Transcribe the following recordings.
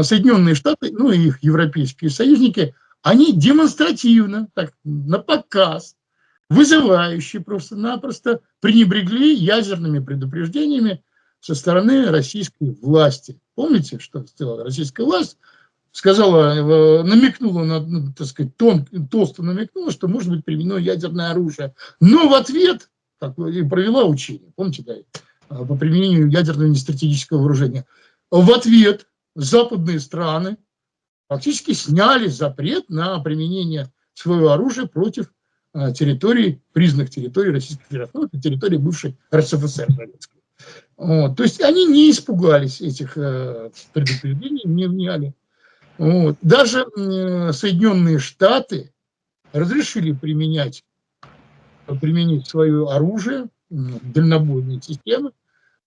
э, Соединенные Штаты, ну и их европейские союзники, они демонстративно, так, на показ, вызывающе просто-напросто пренебрегли ядерными предупреждениями со стороны российской власти. Помните, что сделала российская власть? Сказала, э, намекнула, на, ну, так сказать, тон, толсто намекнула, что может быть применено ядерное оружие. Но в ответ так, и провела учение, помните, да, э, по применению ядерного нестратегического вооружения. В ответ западные страны фактически сняли запрет на применение своего оружия против э, территорий, признанных территорий Российской Федерации, ну, территории бывшей РСФСР. Вот. То есть они не испугались этих э, предупреждений, не вняли. Вот. Даже э, Соединенные Штаты разрешили применять, применить свое оружие, дальнобойные системы,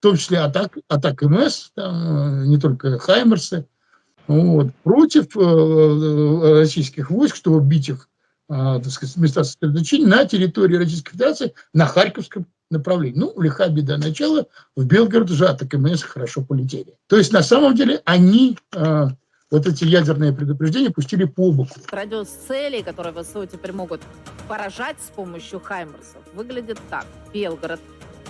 в том числе атак, атак МС, там, э, не только Хаймерсы, вот, против э, э, российских войск, чтобы бить их а, так сказать, места сосредоточения на территории Российской Федерации на Харьковском направлении. Ну, лиха беда начала, в Белгород уже атака МС хорошо полетели. То есть, на самом деле, они а, вот эти ядерные предупреждения пустили по боку. Радиус целей, которые ВСУ теперь могут поражать с помощью Хаймерсов, выглядит так. Белгород,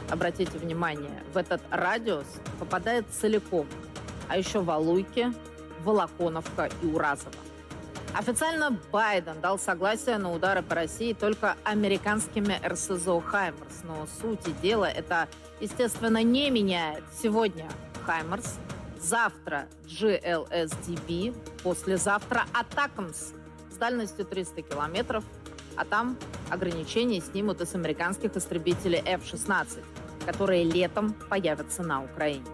обратите внимание, в этот радиус попадает целиком. А еще Валуйки, Волоконовка и Уразово. Официально Байден дал согласие на удары по России только американскими РСЗО «Хаймерс». Но сути дела это, естественно, не меняет. Сегодня «Хаймерс», завтра GLSDB, послезавтра «Атакамс» с дальностью 300 километров, а там ограничения снимут и с американских истребителей F-16, которые летом появятся на Украине.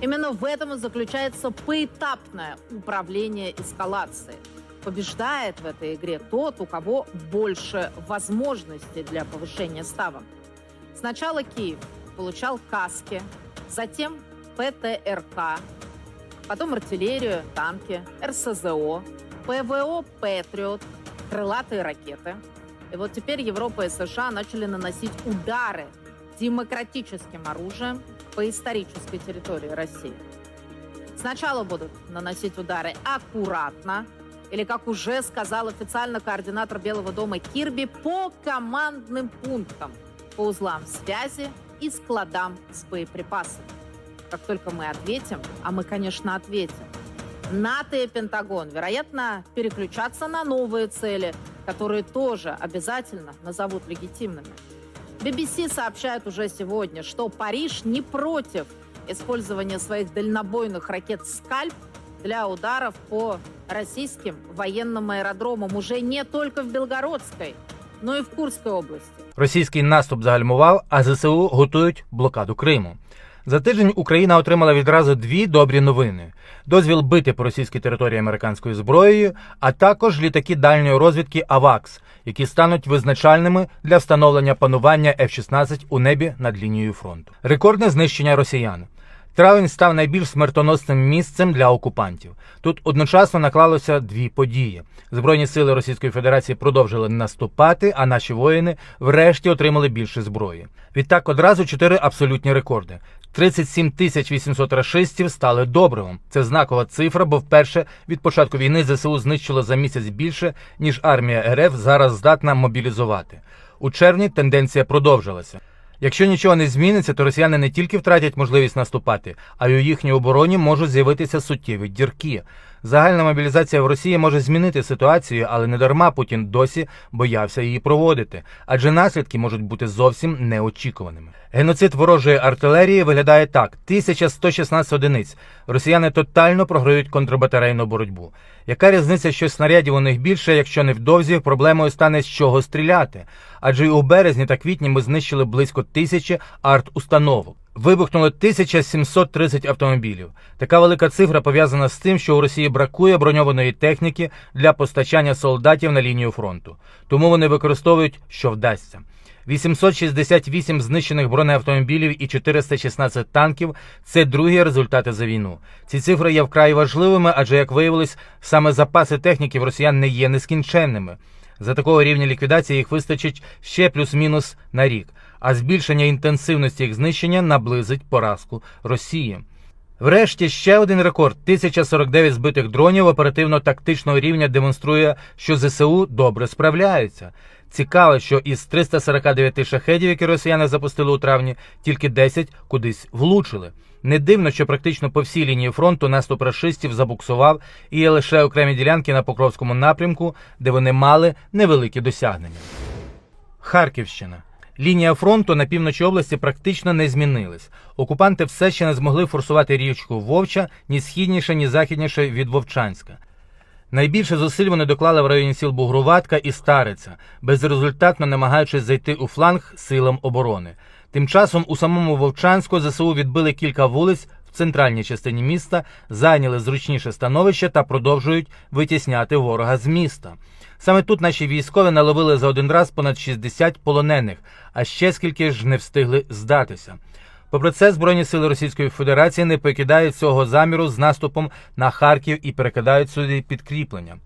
Именно в этом и заключается поэтапное управление эскалацией. Побеждает в этой игре тот, у кого больше возможностей для повышения ставок. Сначала Киев получал каски, затем ПТРК, потом артиллерию, танки, РСЗО, ПВО «Патриот», крылатые ракеты. И вот теперь Европа и США начали наносить удары демократическим оружием по исторической территории России. Сначала будут наносить удары аккуратно, или, как уже сказал официально координатор Белого дома Кирби, по командным пунктам, по узлам связи и складам с боеприпасами. Как только мы ответим, а мы, конечно, ответим, НАТО и Пентагон, вероятно, переключатся на новые цели, которые тоже обязательно назовут легитимными. BBC сообщает уже сегодня, что Париж не против использования своих дальнобойных ракет «Скальп» для ударов по российским военным аэродромам уже не только в Белгородской, но и в Курской области. Російський наступ загальмував, а ЗСУ готують блокаду Криму. За тиждень Україна отримала відразу дві добрі новини: дозвіл бити по російській території американською зброєю, а також літаки дальньої розвідки АВАКС, які стануть визначальними для встановлення панування F-16 у небі над лінією фронту. Рекордне знищення росіян. Травень став найбільш смертоносним місцем для окупантів. Тут одночасно наклалося дві події: збройні сили Російської Федерації продовжили наступати, а наші воїни врешті отримали більше зброї. Відтак одразу чотири абсолютні рекорди. 37 тисяч 800 рашистів стали добривом. Це знакова цифра, бо вперше від початку війни ЗСУ знищило за місяць більше, ніж армія РФ зараз здатна мобілізувати. У червні тенденція продовжилася. Якщо нічого не зміниться, то росіяни не тільки втратять можливість наступати, а й у їхній обороні можуть з'явитися суттєві дірки. Загальна мобілізація в Росії може змінити ситуацію, але не дарма Путін досі боявся її проводити, адже наслідки можуть бути зовсім неочікуваними. Геноцид ворожої артилерії виглядає так: 1116 одиниць. Росіяни тотально програють контрбатарейну боротьбу. Яка різниця, що снарядів у них більше, якщо невдовзі проблемою стане з чого стріляти? Адже й у березні та квітні ми знищили близько тисячі арт-установок. Вибухнули 1730 автомобілів. Така велика цифра пов'язана з тим, що у Росії бракує броньованої техніки для постачання солдатів на лінію фронту. Тому вони використовують, що вдасться. 868 знищених бронеавтомобілів і 416 танків це другі результати за війну. Ці цифри є вкрай важливими, адже як виявилось, саме запаси техніки в росіян не є нескінченними. За такого рівня ліквідації їх вистачить ще плюс-мінус на рік, а збільшення інтенсивності їх знищення наблизить поразку Росії. Врешті ще один рекорд 1049 збитих дронів оперативно-тактичного рівня демонструє, що ЗСУ добре справляються. Цікаво, що із 349 шахедів, які росіяни запустили у травні, тільки 10 кудись влучили. Не дивно, що практично по всій лінії фронту наступ рашистів забуксував і є лише окремі ділянки на Покровському напрямку, де вони мали невеликі досягнення. Харківщина. Лінія фронту на півночі області практично не змінилась. Окупанти все ще не змогли форсувати річку Вовча ні східніше, ні західніше від Вовчанська. Найбільше зусиль вони доклали в районі сіл Бугруватка і Стариця, безрезультатно намагаючись зайти у фланг силам оборони. Тим часом у самому Вовчанську ЗСУ відбили кілька вулиць в центральній частині міста, зайняли зручніше становище та продовжують витісняти ворога з міста. Саме тут наші військові наловили за один раз понад 60 полонених, а ще скільки ж не встигли здатися. Попри це, Збройні сили Російської Федерації не покидають цього заміру з наступом на Харків і перекидають сюди підкріплення.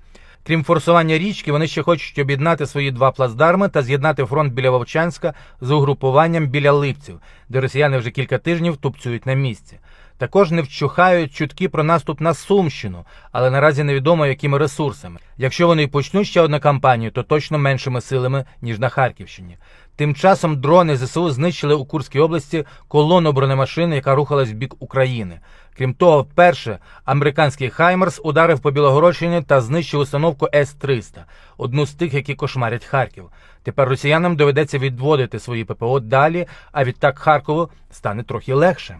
Крім форсування річки, вони ще хочуть об'єднати свої два плацдарми та з'єднати фронт біля Вовчанська з угрупуванням біля Липців, де росіяни вже кілька тижнів тупцюють на місці. Також не вчухають чутки про наступ на Сумщину, але наразі невідомо якими ресурсами. Якщо вони й почнуть ще одну кампанію, то точно меншими силами ніж на Харківщині. Тим часом дрони ЗСУ знищили у Курській області колону бронемашини, яка рухалась в бік України. Крім того, вперше американський Хаймерс ударив по Білогородщині та знищив установку С-300, одну з тих, які кошмарять Харків. Тепер росіянам доведеться відводити свої ППО далі, а відтак Харкову стане трохи легше.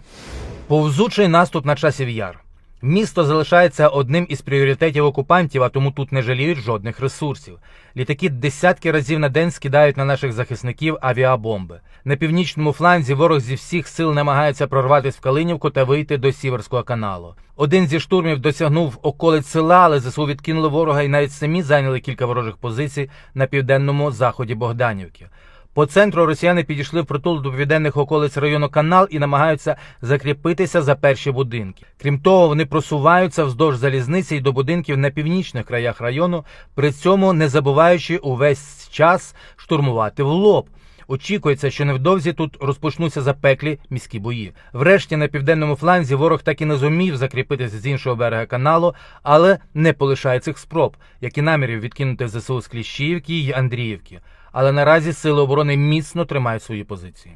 Повзучий наступ на часів яр. Місто залишається одним із пріоритетів окупантів, а тому тут не жаліють жодних ресурсів. Літаки десятки разів на день скидають на наших захисників авіабомби. На північному фланзі ворог зі всіх сил намагається прорватися в Калинівку та вийти до Сіверського каналу. Один зі штурмів досягнув околиць села, але ЗСУ відкинули ворога і навіть самі зайняли кілька ворожих позицій на південному заході Богданівки. По центру росіяни підійшли в притул до південних околиць району Канал і намагаються закріпитися за перші будинки. Крім того, вони просуваються вздовж залізниці й до будинків на північних краях району, при цьому не забуваючи увесь час штурмувати в лоб. Очікується, що невдовзі тут розпочнуться запеклі міські бої. Врешті на південному фланзі ворог так і не зумів закріпитися з іншого берега каналу, але не полишає цих спроб, як і намірів відкинути ЗСУ з Кліщіївки й Андріївки. Але наразі сили оборони міцно тримають свої позиції.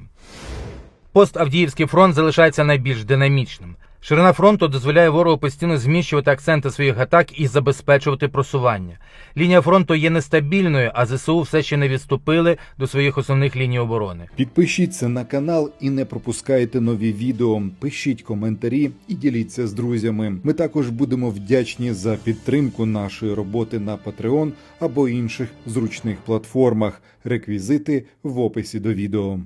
Пост-Авдіївський фронт залишається найбільш динамічним. Ширина фронту дозволяє ворогу постійно зміщувати акценти своїх атак і забезпечувати просування. Лінія фронту є нестабільною, а ЗСУ все ще не відступили до своїх основних ліній оборони. Підпишіться на канал і не пропускайте нові відео. Пишіть коментарі і діліться з друзями. Ми також будемо вдячні за підтримку нашої роботи на Patreon або інших зручних платформах. Реквізити в описі до відео.